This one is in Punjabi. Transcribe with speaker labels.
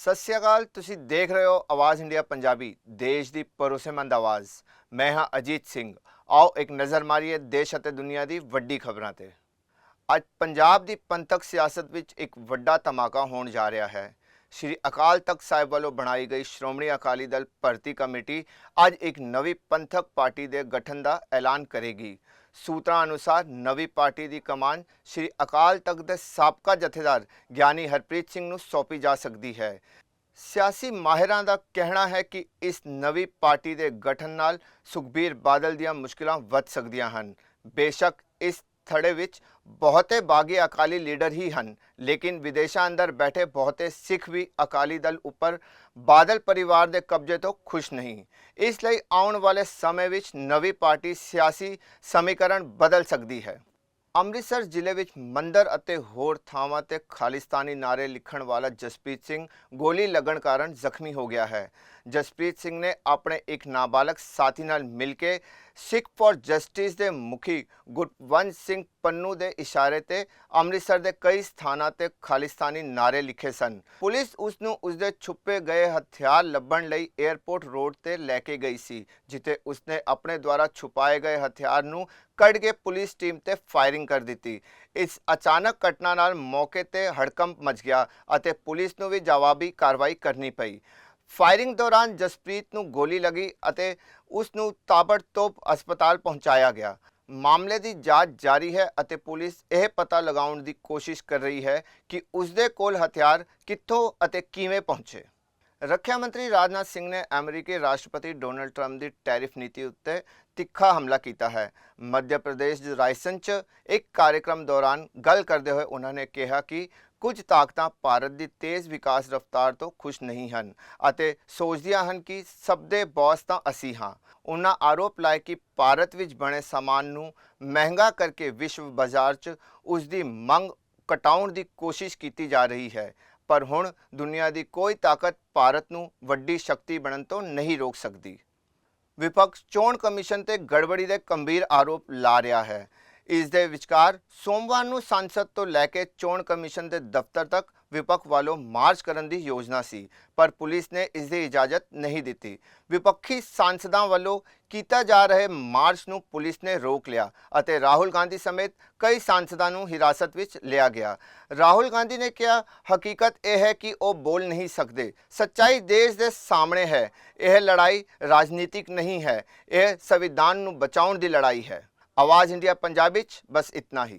Speaker 1: ਸਤਿ ਸ਼੍ਰੀ ਅਕਾਲ, ਤੁਸੀਂ ਦੇਖ ਰਹੇ ਹੋ ਆਵਾਜ਼ ਇੰਡੀਆ ਪੰਜਾਬੀ, ਦੇਸ਼ ਦੀ ਭਰੋਸੇਮੰਦ ਆਵਾਜ਼। ਮੈਂ ਹਾਂ ਅਜੀਤ ਸਿੰਘ। ਆਓ ਇੱਕ ਨਜ਼ਰ ਮਾਰੀਏ ਦੇਸ਼ ਅਤੇ ਦੁਨੀਆ ਦੀ ਵੱਡੀ ਖਬਰਾਂ ਤੇ। ਅੱਜ ਪੰਜਾਬ ਦੀ ਪੰਥਕ ਸਿਆਸਤ ਵਿੱਚ ਇੱਕ ਵੱਡਾ ਧਮਾਕਾ ਹੋਣ ਜਾ ਰਿਹਾ ਹੈ। ਸ਼੍ਰੀ ਅਕਾਲ ਤਖਤ ਸਾਹਿਬ ਵੱਲੋਂ ਬਣਾਈ ਗਈ ਸ਼੍ਰੋਮਣੀ ਅਕਾਲੀ ਦਲ ਭਰਤੀ ਕਮੇਟੀ ਅੱਜ ਇੱਕ ਨਵੀਂ ਪੰਥਕ ਪਾਰਟੀ ਦੇ ਗਠਨ ਦਾ ਐਲਾਨ ਕਰੇਗੀ। ਸੂਤਰਾਂ ਅਨੁਸਾਰ ਨਵੀਂ ਪਾਰਟੀ ਦੀ ਕਮਾਨ ਸ਼੍ਰੀ ਅਕਾਲ ਤਖਤ ਦੇ ਸਾਬਕਾ ਜਥੇਦਾਰ ਗਿਆਨੀ ਹਰਪ੍ਰੀਤ ਸਿੰਘ ਨੂੰ ਸੌਂਪੀ ਜਾ ਸਕਦੀ ਹੈ। ਸਿਆਸੀ ਮਾਹਿਰਾਂ ਦਾ ਕਹਿਣਾ ਹੈ ਕਿ ਇਸ ਨਵੀਂ ਪਾਰਟੀ ਦੇ ਗਠਨ ਨਾਲ ਸੁਖਬੀਰ ਬਾਦਲ ਦੀਆਂ ਮੁਸ਼ਕਲਾਂ ਵੱਧ ਸਕਦੀਆਂ ਹਨ। ਬੇਸ਼ੱਕ ਇਸ ਥੜੇ ਵਿੱਚ ਬਹੁਤੇ ਬਾਗੀ ਅਕਾਲੀ ਲੀਡਰ ਹੀ ਹਨ। ਲੇਕਿਨ ਵਿਦੇਸ਼ਾਂ ਅੰਦਰ ਬੈਠੇ ਬਹੁਤੇ ਸਿੱਖ ਵੀ ਅਕਾਲੀ ਦਲ ਉੱਪਰ ਬਾਦਲ ਪਰਿਵਾਰ ਦੇ ਕਬਜ਼ੇ ਤੋਂ ਖੁਸ਼ ਨਹੀਂ। ਇਸ ਲਈ ਆਉਣ ਵਾਲੇ ਸਮੇਂ ਵਿੱਚ ਨਵੀਂ ਪਾਰਟੀ ਸਿਆਸੀ ਸਮੀਕਰਨ ਬਦਲ ਸਕਦੀ ਹੈ। ਅੰਮ੍ਰਿਤਸਰ ਜ਼ਿਲ੍ਹੇ ਵਿੱਚ ਮੰਦਰ ਅਤੇ ਹੋਰ ਥਾਵਾਂ ਤੇ ਖਾਲਿਸਤਾਨੀ ਨਾਰੇ ਲਿਖਣ ਵਾਲਾ ਜਸਪ੍ਰੀਤ ਸਿੰਘ ਗੋਲੀ ਲੱਗਣ ਕਾਰਨ ਜ਼ਖਮੀ ਹੋ ਗਿਆ ਹੈ। ਜਸਪ੍ਰੀਤ ਸਿੰਘ ਨੇ ਆਪਣੇ ਇੱਕ ਨਾਬਾਲਗ ਸਾਥੀ ਨਾਲ ਮਿਲ ਕੇ ਸਿੱਖ ਫॉर ਜਸਟਿਸ ਦੇ ਮੁਖੀ ਗੁਰਵੰਸ਼ ਸਿੰਘ ਪੰਨੂ ਦੇ ਇਸ਼ਾਰੇ ਤੇ ਅੰਮ੍ਰਿਤਸਰ ਦੇ ਕਈ ਸਥਾਨਾਂ ਤੇ ਖਾਲਿਸਤਾਨੀ ਨਾਰੇ ਲਿਖੇ ਸਨ। ਪੁਲਿਸ ਉਸ ਨੂੰ ਉਸ ਦੇ ਛੁਪੇ ਗਏ ਹਥਿਆਰ ਲੱਭਣ ਲਈ 에ਅਰਪੋਰਟ ਰੋਡ ਤੇ ਲੈ ਕੇ ਗਈ ਸੀ, ਜਿੱਥੇ ਉਸਨੇ ਆਪਣੇ ਦੁਆਰਾ ਛੁਪਾਏ ਗਏ ਹਥਿਆਰ ਨੂੰ ਕੱਢ ਕੇ ਪੁਲਿਸ ਟੀਮ ਤੇ ਫਾਇਰਿੰਗ ਕਰ ਦਿੱਤੀ। ਇਸ ਅਚਾਨਕ ਘਟਨਾ ਨਾਲ ਮੌਕੇ ਤੇ ਹੜਕੰਪ ਮਚ ਗਿਆ ਅਤੇ ਪੁਲਿਸ ਨੂੰ ਵੀ ਜਵਾਬੀ ਕਾਰਵਾਈ ਕਰਨੀ ਪਈ। ਫਾਇਰਿੰਗ ਦੌਰਾਨ ਜਸਪ੍ਰੀਤ ਨੂੰ ਗੋਲੀ ਲੱਗੀ ਅਤੇ ਉਸ ਨੂੰ ਤਾਬੜਤੋਬ ਹਸਪਤਾਲ ਪਹੁੰਚਾਇਆ ਗਿਆ। ਮਾਮਲੇ ਦੀ ਜਾਂਚ ਜਾਰੀ ਹੈ ਅਤੇ ਪੁਲਿਸ ਇਹ ਪਤਾ ਲਗਾਉਣ ਦੀ ਕੋਸ਼ਿਸ਼ ਕਰ ਰਹੀ ਹੈ ਕਿ ਉਸ ਦੇ ਕੋਲ ਹਥਿਆਰ ਕਿੱਥੋਂ ਅਤੇ ਕਿਵੇਂ ਪਹੁੰਚੇ। ਰੱਖਿਆ ਮੰਤਰੀ ਰਾਜਨਾਥ ਸਿੰਘ ਨੇ ਅਮਰੀਕੀ ਰਾਸ਼ਟਰਪਤੀ ਡੋਨਲਡ ਟਰੰਪ ਦੀ ਟੈਰਿਫ ਨੀਤੀ ਉੱਤੇ ਤਿੱਖਾ ਹਮਲਾ ਕੀਤਾ ਹੈ। ਮੱਧ ਪ੍ਰਦੇਸ਼ ਦੇ ਰਾਇਸਨ 'ਚ ਇੱਕ ਕਾਰਜਕ੍ਰਮ ਦੌਰਾਨ ਗੱਲ ਕਰਦੇ ਹੋਏ ਉਹਨਾਂ ਨੇ ਕਿਹਾ ਕਿ ਕੁਝ ਤਾਕਤਾਂ ਭਾਰਤ ਦੀ ਤੇਜ਼ ਵਿਕਾਸ ਰਫ਼ਤਾਰ ਤੋਂ ਖੁਸ਼ ਨਹੀਂ ਹਨ ਅਤੇ ਸੋਚਦੀਆਂ ਹਨ ਕਿ ਸਭ ਦੇ ਬੌਸ ਤਾਂ ਅਸੀਂ ਹਾਂ। ਉਹਨਾਂ ਆਰੋਪ ਲਾਇਆ ਕਿ ਭਾਰਤ ਵਿੱਚ ਬਣੇ ਸਾਮਾਨ ਨੂੰ ਮਹਿੰਗਾ ਕਰਕੇ ਵਿਸ਼ਵ ਬਾਜ਼ਾਰ 'ਚ ਉਸ ਦੀ ਮੰਗ ਘਟਾਉਣ ਦੀ ਕੋਸ਼ਿਸ਼ ਕੀਤੀ ਜਾ ਰਹੀ ਹੈ, ਪਰ ਹੁਣ ਦੁਨੀਆ ਦੀ ਕੋਈ ਤਾਕਤ ਭਾਰਤ ਨੂੰ ਵੱਡੀ ਸ਼ਕਤੀ ਬਣਨ ਤੋਂ ਨਹੀਂ ਰੋਕ ਸਕਦੀ। ਵਿਪਕਸ਼ ਚੋਣ ਕਮਿਸ਼ਨ ਤੇ ਗੜਬੜੀ ਦੇ ਗੰਭੀਰ ਆਰੋਪ ਲਾ ਰਿਹਾ ਹੈ। ਇਸ ਦੇ ਵਿਚਕਾਰ ਸੋਮਵਾਰ ਨੂੰ ਸੰਸਦ ਤੋਂ ਲੈ ਕੇ ਚੋਣ ਕਮਿਸ਼ਨ ਦੇ ਦਫ਼ਤਰ ਤੱਕ ਵਿਪਕ ਵੱਲੋਂ ਮਾਰਚ ਕਰਨ ਦੀ ਯੋਜਨਾ ਸੀ, ਪਰ ਪੁਲਿਸ ਨੇ ਇਸ ਦੀ ਇਜਾਜ਼ਤ ਨਹੀਂ ਦਿੱਤੀ। ਵਿਪੱਖੀ ਸਾਂਸਦਾਂ ਵੱਲੋਂ ਕੀਤਾ ਜਾ ਰਹੇ ਮਾਰਚ ਨੂੰ ਪੁਲਿਸ ਨੇ ਰੋਕ ਲਿਆ ਅਤੇ ਰਾਹੁਲ ਗਾਂਧੀ ਸਮੇਤ ਕਈ ਸਾਂਸਦਾਂ ਨੂੰ ਹਿਰਾਸਤ ਵਿੱਚ ਲਿਆ ਗਿਆ। ਰਾਹੁਲ ਗਾਂਧੀ ਨੇ ਕਿਹਾ, ਹਕੀਕਤ ਇਹ ਹੈ ਕਿ ਉਹ ਬੋਲ ਨਹੀਂ ਸਕਦੇ। ਸੱਚਾਈ ਦੇਸ਼ ਦੇ ਸਾਹਮਣੇ ਹੈ। ਇਹ ਲੜਾਈ ਰਾਜਨੀਤਿਕ ਨਹੀਂ ਹੈ। ਇਹ ਸੰਵਿਧਾਨ ਨੂੰ ਬਚਾਉਣ ਦੀ ਲੜਾਈ ਹੈ। आवाज़ इंडिया पंजाबी बस इतना ही